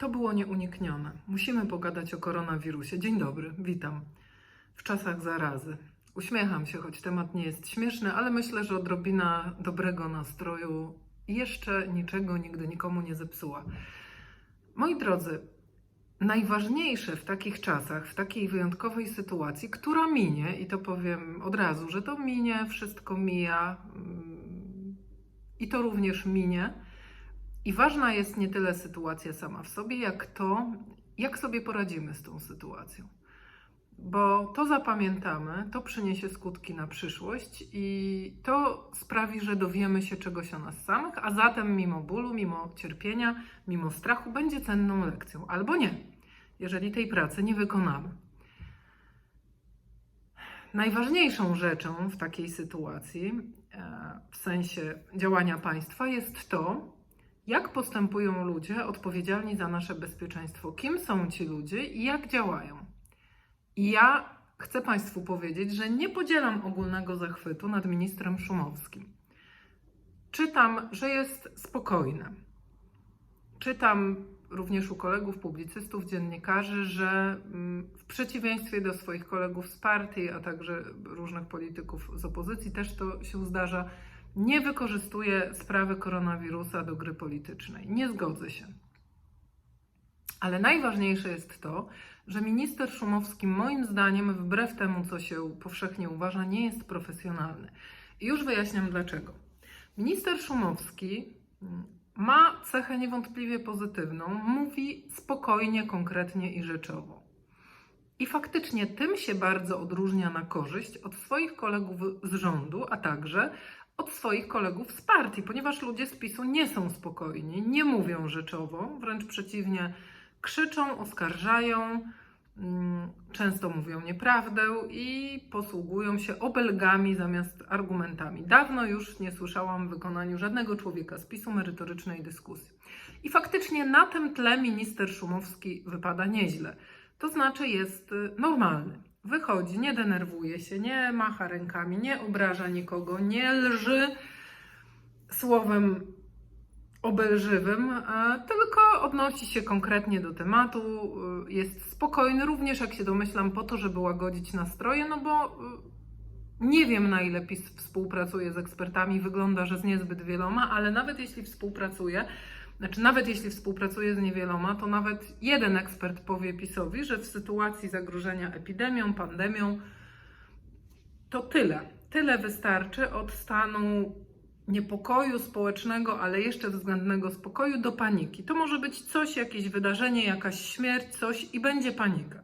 To było nieuniknione. Musimy pogadać o koronawirusie. Dzień dobry, witam. W czasach zarazy. Uśmiecham się, choć temat nie jest śmieszny, ale myślę, że odrobina dobrego nastroju jeszcze niczego nigdy nikomu nie zepsuła. Moi drodzy, najważniejsze w takich czasach, w takiej wyjątkowej sytuacji, która minie, i to powiem od razu, że to minie, wszystko mija mm, i to również minie. I ważna jest nie tyle sytuacja sama w sobie, jak to, jak sobie poradzimy z tą sytuacją. Bo to zapamiętamy, to przyniesie skutki na przyszłość i to sprawi, że dowiemy się czegoś o nas samych, a zatem mimo bólu, mimo cierpienia, mimo strachu będzie cenną lekcją. Albo nie, jeżeli tej pracy nie wykonamy. Najważniejszą rzeczą w takiej sytuacji, e, w sensie działania państwa, jest to, jak postępują ludzie odpowiedzialni za nasze bezpieczeństwo, kim są ci ludzie i jak działają. I ja chcę Państwu powiedzieć, że nie podzielam ogólnego zachwytu nad ministrem Szumowskim. Czytam, że jest spokojny. Czytam również u kolegów publicystów, dziennikarzy, że mm, w przeciwieństwie do swoich kolegów z partii, a także różnych polityków z opozycji, też to się zdarza, nie wykorzystuje sprawy koronawirusa do gry politycznej. Nie zgodzę się. Ale najważniejsze jest to, że minister Szumowski, moim zdaniem, wbrew temu, co się powszechnie uważa, nie jest profesjonalny. I już wyjaśniam dlaczego. Minister Szumowski mm, ma cechę niewątpliwie pozytywną, mówi spokojnie, konkretnie i rzeczowo. I faktycznie tym się bardzo odróżnia na korzyść od swoich kolegów z rządu, a także od swoich kolegów z partii, ponieważ ludzie z PiSu nie są spokojni, nie mówią rzeczowo, wręcz przeciwnie, krzyczą, oskarżają, mm, często mówią nieprawdę i posługują się obelgami zamiast argumentami. Dawno już nie słyszałam w wykonaniu żadnego człowieka z PiSu merytorycznej dyskusji. I faktycznie na tym tle minister Szumowski wypada nieźle. To znaczy jest y, normalny. Wychodzi, nie denerwuje się, nie macha rękami, nie obraża nikogo, nie lży słowem obelżywym, e, tylko odnosi się konkretnie do tematu, y, jest spokojny, również jak się domyślam, po to, żeby łagodzić nastroje, no bo y, nie wiem na ile PiS współpracuje z ekspertami, wygląda, że z niezbyt wieloma, ale nawet jeśli współpracuje, znaczy nawet jeśli współpracuje z niewieloma, to nawet jeden ekspert powie PiSowi, że w sytuacji zagrożenia epidemią, pandemią, to tyle. Tyle wystarczy od stanu niepokoju społecznego, ale jeszcze względnego spokoju do paniki. To może być coś, jakieś wydarzenie, jakaś śmierć, coś i będzie panika.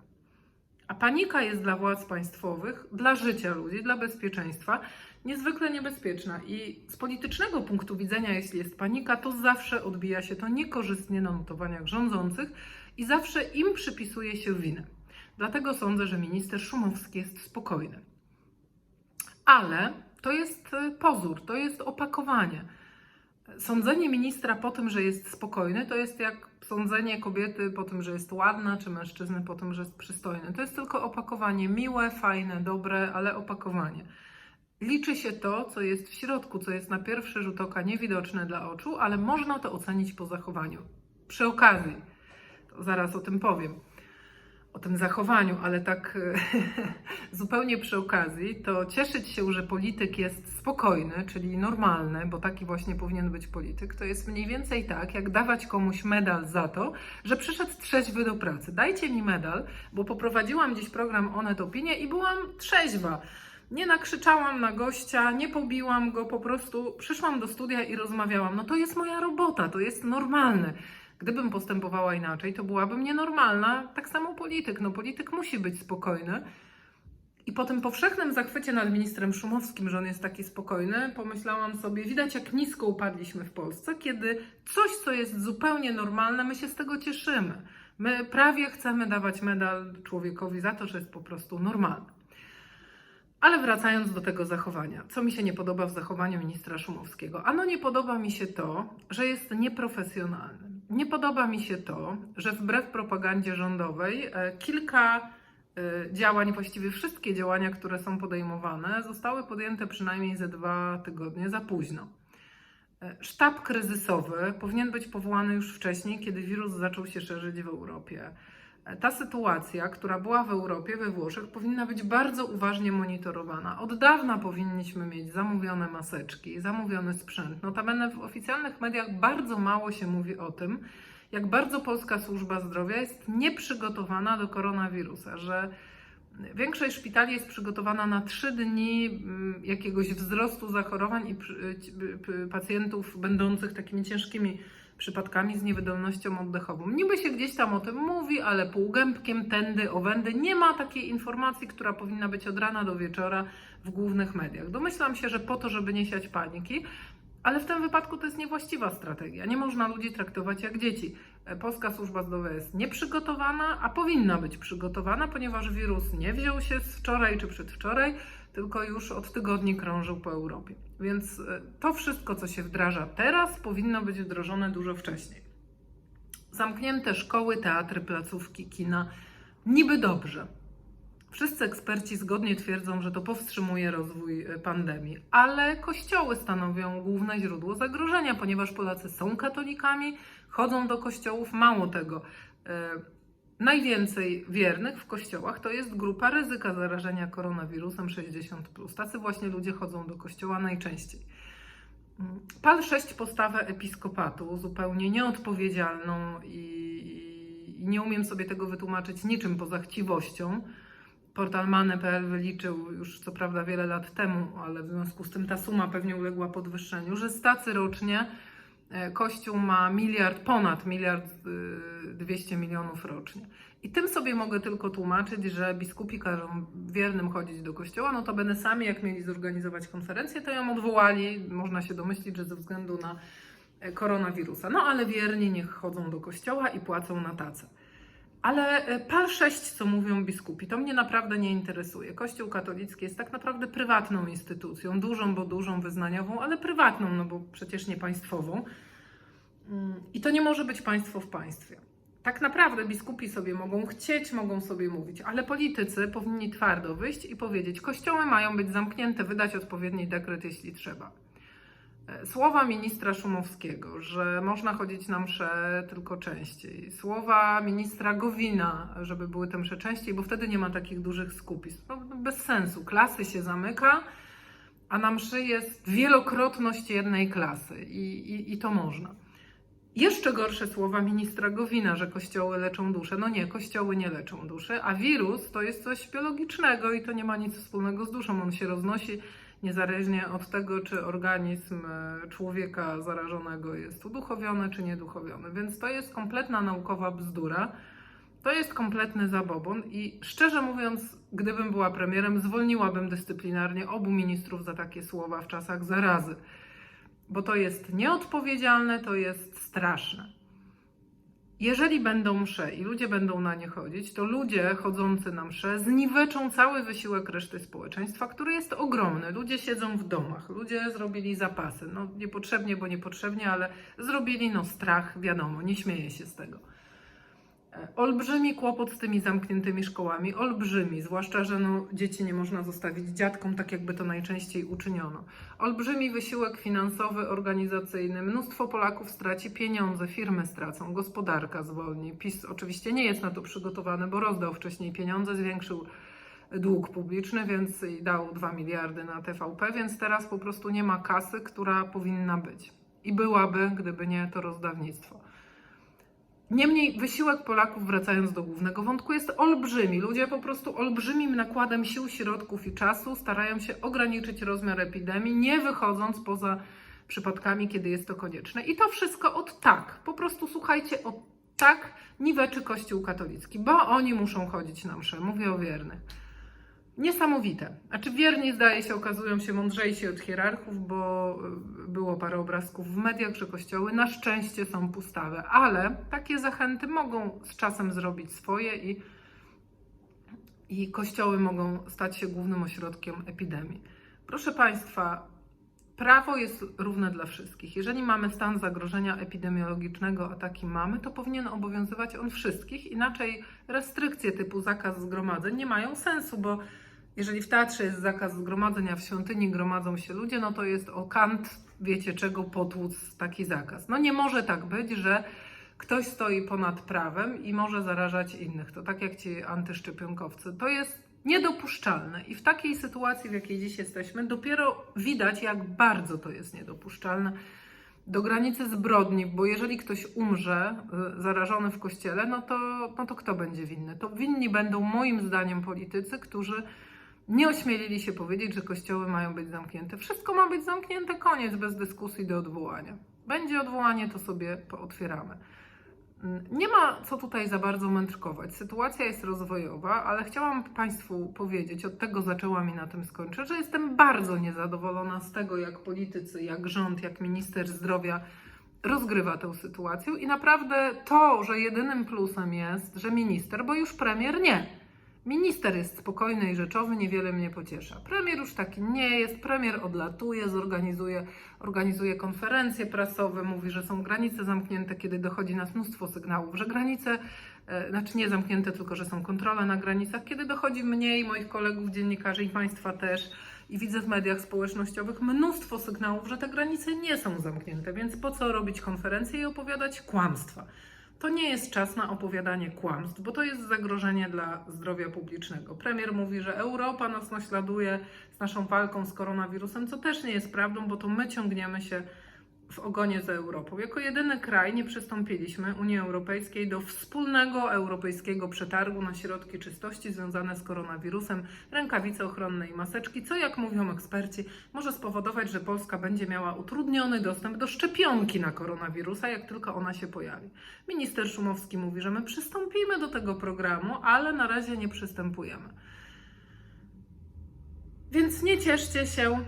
A panika jest dla władz państwowych, dla życia ludzi, dla bezpieczeństwa niezwykle niebezpieczna. I z politycznego punktu widzenia, jeśli jest panika, to zawsze odbija się to niekorzystnie na notowaniach rządzących i zawsze im przypisuje się winę. Dlatego sądzę, że minister Szumowski jest spokojny. Ale to jest e, pozór, to jest opakowanie. Sądzenie ministra po tym, że jest spokojny, to jest jak sądzenie kobiety po tym, że jest ładna, czy mężczyzny po tym, że jest przystojny. To jest tylko opakowanie miłe, fajne, dobre, ale opakowanie. Liczy się to, co jest w środku, co jest na pierwszy rzut oka niewidoczne dla oczu, ale można to ocenić po zachowaniu. Przy okazji, zaraz o tym powiem, o tym zachowaniu, ale tak zupełnie przy okazji, to cieszyć się, że polityk jest spokojny, czyli normalny, bo taki właśnie powinien być polityk, to jest mniej więcej tak, jak dawać komuś medal za to, że przyszedł trzeźwy do pracy. Dajcie mi medal, bo poprowadziłam dziś program Onet Opinie i byłam trzeźwa. Nie nakrzyczałam na gościa, nie pobiłam go, po prostu przyszłam do studia i rozmawiałam. No to jest moja robota, to jest normalne. Gdybym postępowała inaczej, to byłabym nienormalna. Tak samo polityk. No polityk musi być spokojny. I po tym powszechnym zachwycie nad ministrem Szumowskim, że on jest taki spokojny, pomyślałam sobie, widać jak nisko upadliśmy w Polsce, kiedy coś, co jest zupełnie normalne, my się z tego cieszymy. My prawie chcemy dawać medal człowiekowi za to, że jest po prostu normalny. Ale wracając do tego zachowania, co mi się nie podoba w zachowaniu ministra Szumowskiego? Ano nie podoba mi się to, że jest nieprofesjonalny. Nie podoba mi się to, że wbrew propagandzie rządowej e, kilka e, działań, właściwie wszystkie działania, które są podejmowane, zostały podjęte przynajmniej ze dwa tygodnie za późno. E, Sztab kryzysowy powinien być powołany już wcześniej, kiedy wirus zaczął się szerzyć w Europie. Ta sytuacja, która była w Europie, we Włoszech, powinna być bardzo uważnie monitorowana. Od dawna powinniśmy mieć zamówione maseczki, zamówiony sprzęt. Notabene w oficjalnych mediach bardzo mało się mówi o tym, jak bardzo polska służba zdrowia jest nieprzygotowana do koronawirusa, że większość szpitali jest przygotowana na trzy dni mm, jakiegoś wzrostu zachorowań i pacjentów będących takimi ciężkimi przypadkami z niewydolnością oddechową. Niby się gdzieś tam o tym mówi, ale półgębkiem, tędy, owędy. Nie ma takiej informacji, która powinna być od rana do wieczora w głównych mediach. Domyślam się, że po to, żeby nie siać paniki, ale w tym wypadku to jest niewłaściwa strategia. Nie można ludzi traktować jak dzieci. E, Polska służba zdrowia jest nieprzygotowana, a powinna być przygotowana, ponieważ wirus nie wziął się z wczoraj czy przedwczoraj, tylko już od tygodni krążył po Europie. Więc e, to wszystko, co się wdraża teraz, powinno być wdrożone dużo wcześniej. Zamknięte szkoły, teatry, placówki, kina. Niby dobrze. Wszyscy eksperci zgodnie twierdzą, że to powstrzymuje rozwój e, pandemii, ale kościoły stanowią główne źródło zagrożenia, ponieważ Polacy są katolikami, chodzą do kościołów. Mało tego, e, najwięcej wiernych w kościołach to jest grupa ryzyka zarażenia koronawirusem 60. Tacy właśnie ludzie chodzą do kościoła najczęściej. PAL 6 postawę episkopatu, zupełnie nieodpowiedzialną i, i nie umiem sobie tego wytłumaczyć niczym poza chciwością. Portal Mane.pl wyliczył już co prawda wiele lat temu, ale w związku z tym ta suma pewnie uległa podwyższeniu, że stacy rocznie Kościół ma miliard, ponad miliard y, 200 milionów rocznie. I tym sobie mogę tylko tłumaczyć, że biskupi każą wiernym chodzić do kościoła, no to będę sami, jak mieli zorganizować konferencję, to ją odwołali. Można się domyślić, że ze względu na e, koronawirusa. No ale wierni niech chodzą do kościoła i płacą na tacę. Ale e, par 6, co mówią biskupi, to mnie naprawdę nie interesuje. Kościół katolicki jest tak naprawdę prywatną instytucją, dużą, bo dużą, wyznaniową, ale prywatną, no bo przecież nie państwową. Mm, I to nie może być państwo w państwie. Tak naprawdę biskupi sobie mogą chcieć, mogą sobie mówić, ale politycy powinni twardo wyjść i powiedzieć: Kościoły mają być zamknięte, wydać odpowiedni dekret, jeśli trzeba. E, Słowa ministra Szumowskiego, że można chodzić na msze tylko częściej. Słowa ministra Gowina, żeby były te msze częściej, bo wtedy nie ma takich dużych skupisk. No, no bez sensu. Klasy się zamyka, a na mszy jest wielokrotność jednej klasy i, i, i to można. Jeszcze gorsze słowa ministra Gowina, że kościoły leczą duszę. No nie, kościoły nie leczą duszy, a wirus to jest coś biologicznego i to nie ma nic wspólnego z duszą. On się roznosi niezależnie od tego, czy organizm e, człowieka zarażonego jest uduchowiony, czy nieduchowiony. Więc to jest kompletna naukowa bzdura. To jest kompletny zabobon i szczerze mówiąc, gdybym była premierem, zwolniłabym dyscyplinarnie obu ministrów za takie słowa w czasach zarazy bo to jest nieodpowiedzialne, to jest straszne. Jeżeli będą msze i ludzie będą na nie chodzić, to ludzie chodzący na msze zniweczą cały wysiłek reszty społeczeństwa, który jest ogromny. Ludzie siedzą w domach, ludzie zrobili zapasy. No niepotrzebnie, bo niepotrzebnie, ale zrobili no strach, wiadomo, nie śmieję się z tego. Olbrzymi kłopot z tymi zamkniętymi szkołami, olbrzymi, zwłaszcza, że no, dzieci nie można zostawić dziadkom, tak jakby to najczęściej uczyniono. Olbrzymi wysiłek finansowy, organizacyjny, mnóstwo Polaków straci pieniądze, firmy stracą, gospodarka zwolni. PiS oczywiście nie jest na to przygotowany, bo rozdał wcześniej pieniądze, zwiększył dług publiczny, więc dał 2 miliardy na TVP, więc teraz po prostu nie ma kasy, która powinna być. I byłaby, gdyby nie to rozdawnictwo. Niemniej wysiłek Polaków, wracając do głównego wątku, jest olbrzymi. Ludzie po prostu olbrzymim nakładem sił, środków i czasu starają się ograniczyć rozmiar epidemii, nie wychodząc poza przypadkami, kiedy jest to konieczne. I to wszystko od tak. Po prostu słuchajcie, od tak niweczy Kościół katolicki, bo oni muszą chodzić na msze. Mówię o wiernych. Niesamowite. Znaczy wierni zdaje się okazują się mądrzejsi od hierarchów, bo y, było parę obrazków w mediach, że kościoły na szczęście są pustawe, ale takie zachęty mogą z czasem zrobić swoje i, i kościoły mogą stać się głównym ośrodkiem epidemii. Proszę Państwa, prawo jest równe dla wszystkich. Jeżeli mamy stan zagrożenia epidemiologicznego, a taki mamy, to powinien obowiązywać on wszystkich, inaczej restrykcje typu zakaz zgromadzeń nie mają sensu, bo jeżeli w teatrze jest zakaz zgromadzeń, a w świątyni gromadzą się ludzie, no to jest o kant wiecie czego potłuc taki zakaz. No nie może tak być, że ktoś stoi ponad prawem i może zarażać innych. To tak jak ci antyszczepionkowcy. To jest niedopuszczalne. I w takiej sytuacji, w jakiej dziś jesteśmy, dopiero widać, jak bardzo to jest niedopuszczalne. Do granicy zbrodni, bo jeżeli ktoś umrze y, zarażony w kościele, no to, no to kto będzie winny? To winni będą moim zdaniem politycy, którzy nie ośmielili się powiedzieć, że kościoły mają być zamknięte. Wszystko ma być zamknięte, koniec, bez dyskusji do odwołania. Będzie odwołanie, to sobie pootwieramy. Mm, Nie ma co tutaj za bardzo mędrkować. Sytuacja jest rozwojowa, ale chciałam Państwu powiedzieć, od tego zaczęłam i na tym skończę, że jestem bardzo niezadowolona z tego, jak politycy, jak rząd, jak minister zdrowia rozgrywa tę sytuację. I naprawdę to, że jedynym plusem jest, że minister, bo już premier nie. Minister jest spokojny i rzeczowy, niewiele mnie pociesza. Premier już taki nie jest, premier odlatuje, zorganizuje organizuje konferencje prasowe, mówi, że są granice zamknięte, kiedy dochodzi nas mnóstwo sygnałów, że granice, e, znaczy nie zamknięte, tylko że są kontrole na granicach, kiedy dochodzi mniej moich kolegów, dziennikarzy i Państwa też, i widzę w mediach społecznościowych mnóstwo sygnałów, że te granice nie są zamknięte, więc po co robić konferencje i opowiadać kłamstwa? To nie jest czas na opowiadanie kłamstw, bo to jest zagrożenie dla zdrowia publicznego. Premier mówi, że Europa nas naśladuje z naszą walką z koronawirusem, co też nie jest prawdą, bo to my ciągniemy się w ogonie za Europą. Jako jedyny kraj nie przystąpiliśmy Unii Europejskiej do wspólnego europejskiego przetargu na środki czystości związane z koronawirusem, rękawice ochronne i maseczki, co jak mówią eksperci, może spowodować, że Polska będzie miała utrudniony dostęp do szczepionki na koronawirusa, jak tylko ona się pojawi. Minister Szumowski mówi, że my przystąpimy do tego programu, ale na razie nie przystępujemy. Więc nie cieszcie się,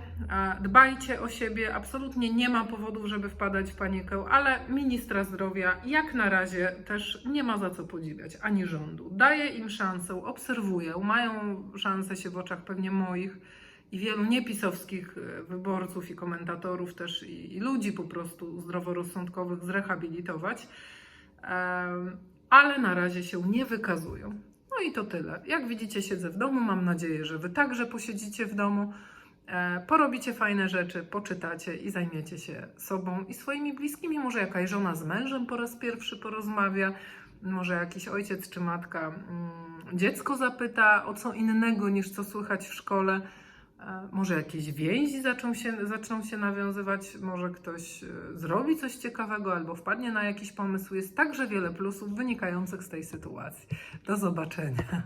dbajcie o siebie. Absolutnie nie ma powodów, żeby wpadać w panikę, ale ministra zdrowia jak na razie też nie ma za co podziwiać, ani rządu. Daję im szansę, obserwuję, mają szansę się w oczach pewnie moich i wielu niepisowskich e, wyborców i komentatorów też i, i ludzi po prostu zdroworozsądkowych zrehabilitować, ale na razie się nie wykazują. No i to tyle. Jak widzicie, siedzę w domu. Mam nadzieję, że Wy także posiedzicie w domu, e, porobicie fajne rzeczy, poczytacie i zajmiecie się sobą i swoimi bliskimi. Może jakaś żona z mężem po raz pierwszy porozmawia, może jakiś ojciec czy matka mm, dziecko zapyta o co innego niż co słychać w szkole. Może jakieś więzi zaczną się, zaczną się nawiązywać, może ktoś e, zrobi coś ciekawego albo wpadnie na jakiś pomysł. Jest także wiele plusów wynikających z tej sytuacji. Do zobaczenia.